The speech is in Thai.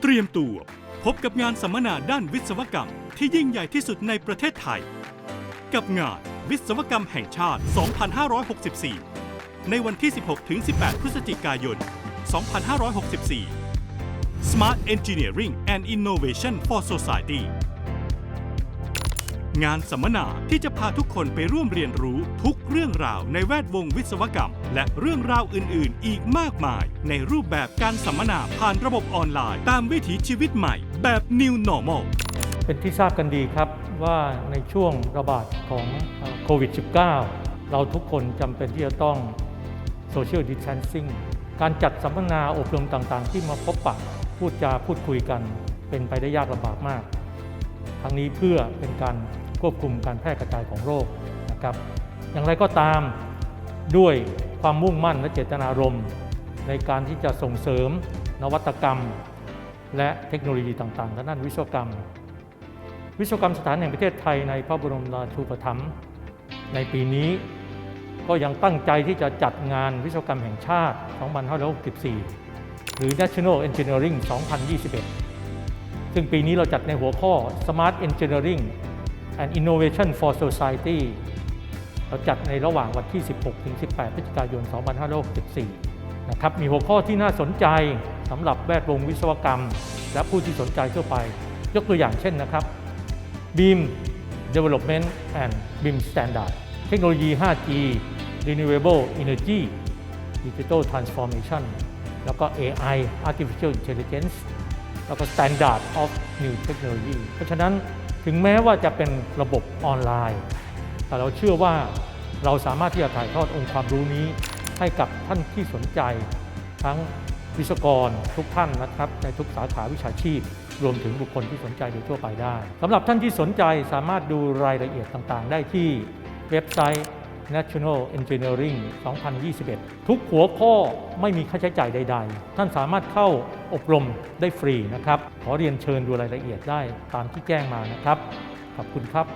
เตรียมตัวพบกับงานสัมมนาด้านวิศวกรรม ที่ยิ่งใหญ่ที่สุดในประเทศไทย กับงานวิศวกรรมแห่งชาติ 2564 ในวันที่ 16-18 พฤศจิกายน 2564 Smart Engineering and Innovation for Society งานสัมมนาที่จะพาทุกคนไปร่วมเรียนรู้ทุกเรื่องราวในแวดวงวิศวกรรม และเรื่องราวอื่น ๆ อีกมากมาย ในรูปแบบการสัมมนาผ่านระบบออนไลน์ ตามวิถีชีวิตใหม่ แบบ New Normal เป็นที่ทราบกันดีครับว่าในช่วงระบาดของโควิด -19 เราทุกคนจำเป็นที่จะต้อง Social Distancing การจัดสัมมนาอบรมต่างๆ ที่มาพบปะพูดจาพูดคุยกัน เป็นไปได้ยากลำบากมาก ทั้งนี้เพื่อเป็นการ ควบคุมการแพร่กระจายของโรคนะครับอย่างไรก็ตามด้วยความมุ่งมั่นและเจตนารมณ์ในการที่จะส่งเสริมนวัตกรรม และเทคโนโลยีต่างๆทางด้านวิศวกรรม วิศวกรรมสถานแห่งประเทศไทยในพระบรมราชูปถัมภ์ในปีนี้ก็ยังตั้งใจที่จะจัดงานวิศวกรรมแห่งชาติ 2564 หรือ National Engineering 2021 ซึ่งปีนี้เราจัดในหัวข้อ Smart Engineering and Innovation for Society เราจัดในระหว่างวันที่ 16 ถึง 18 พฤศจิกายน 2564 นะครับ มีหัวข้อที่น่าสนใจสำหรับแวดวงวิศวกรรม และผู้ที่สนใจทั่วไป ยกตัวอย่างเช่นนะครับ Beam Development and Beam Standard เทคโนโลยี 5G Renewable Energy Digital Transformation แล้วก็ AI Artificial Intelligence แล้วก็ Standard of New Technology เพราะฉะนั้น ถึงแม้ว่าจะเป็นระบบออนไลน์ แต่เราเชื่อว่าเราสามารถที่จะถ่ายทอดองค์ความรู้นี้ ให้กับท่านที่สนใจ ทั้งวิศวกรทุกท่านนะครับ ในทุกสาขาวิชาชีพ รวมถึงบุคคลที่สนใจโดยทั่วไปได้สำหรับท่านที่สนใจสามารถดูรายละเอียดต่างๆ ได้ที่เว็บไซต์ National Engineering 2021 ทุกหัวข้อไม่มีค่าใช้จ่ายใด ๆ ท่านสามารถเข้าอบรมได้ฟรีนะครับ ขอเรียนเชิญดูรายละเอียดได้ตามที่แจ้งมานะครับ ขอบคุณครับ